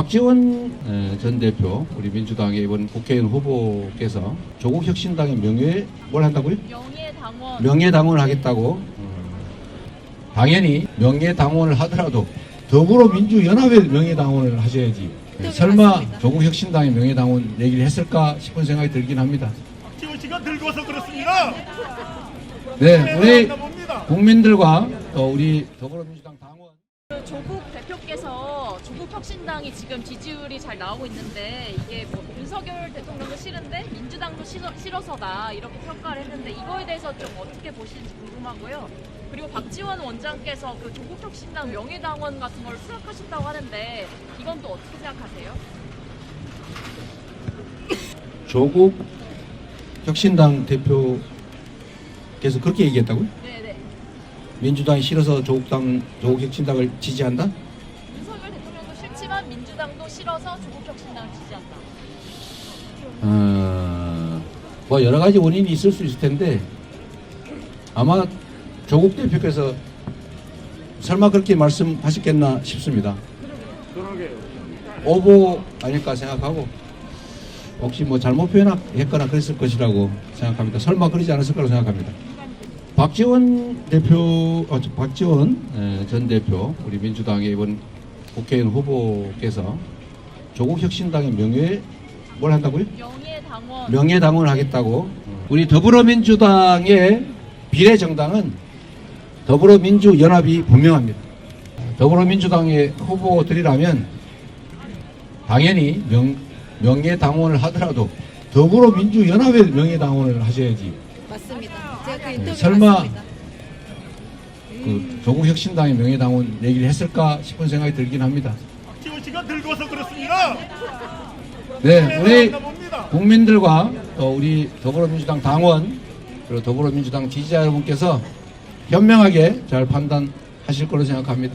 박지원 에, 전 대표, 우리 민주당의 이번 국회의원 후보께서 조국 혁신당의 명예 뭘 한다고요? 명예 당원 명예 당원을 하겠다고. 당연히 명예 당원을 하더라도 더불어민주연합의 명예 당원을 하셔야지. 네, 설마 조국 혁신당의 명예 당원 얘기를 했을까 싶은 생각이 들긴 합니다. 박지원 씨가 늙어서 그렇습니다. 네, 우리 봅니다. 국민들과 또 우리 더불어민주당 당원 그 조국 대표께서 조국 혁신당이 지금 지지율이 잘 나오고 있는데 이게 뭐 윤석열 대통령도 싫은데 민주당도 싫어, 싫어 서다 이렇게 평가를 했는데 이거에 대해서 좀 어떻게 보시는지 궁금하고요. 그리고 박지원 원장께서 그 조국 혁신당 명예당원 같은 걸 수락하신다고 하는데 이건 또 어떻게 생각하세요? 조국 혁신당 대표께서 그렇게 얘기했다고요? 네네. 민주당이 싫어서 조국당 조국 혁신당을 지지한다? 윤석열 대통령도 싫지만 민주당도 싫어서 조국 혁신당을 지지한다. 어, 뭐 여러 가지 원인이 있을 수 있을 텐데 아마 조국 대표께서 설마 그렇게 말씀하셨겠나 싶습니다. 오보 아닐까 생각하고 혹시 뭐 잘못 표현했거나 그랬을 것이라고 생각합니다. 설마 그러지 않았을 거라고 생각합니다. 박지원 대표, 어, 저 박지원 에, 전 대표, 우리 민주당의 이번 국회의원 후보께서 조국 혁신당의 명예 뭘 한다고요? 명예당원 명예당원을 하겠다고. 우리 더불어민주당의 비례정당은 더불어민주연합이 분명합니다. 더불어민주당의 후보들이라면 당연히 명, 명예당원을 하더라도 더불어민주연합의 명예당원을 하셔야지. 맞습니다. 그 네, 인터뷰 설마. 그 조국 혁신당의 명예당원 얘기를 했을까 싶은 생각이 들긴 합니다. 박지원 씨가 늙어서 그렇습니다. 네, 우리 봅니다. 국민들과 또 우리 더불어민주당 당원 그리고 더불어민주당 지지자 여러분께서 현명하게 잘 판단하실 거로 생각합니다.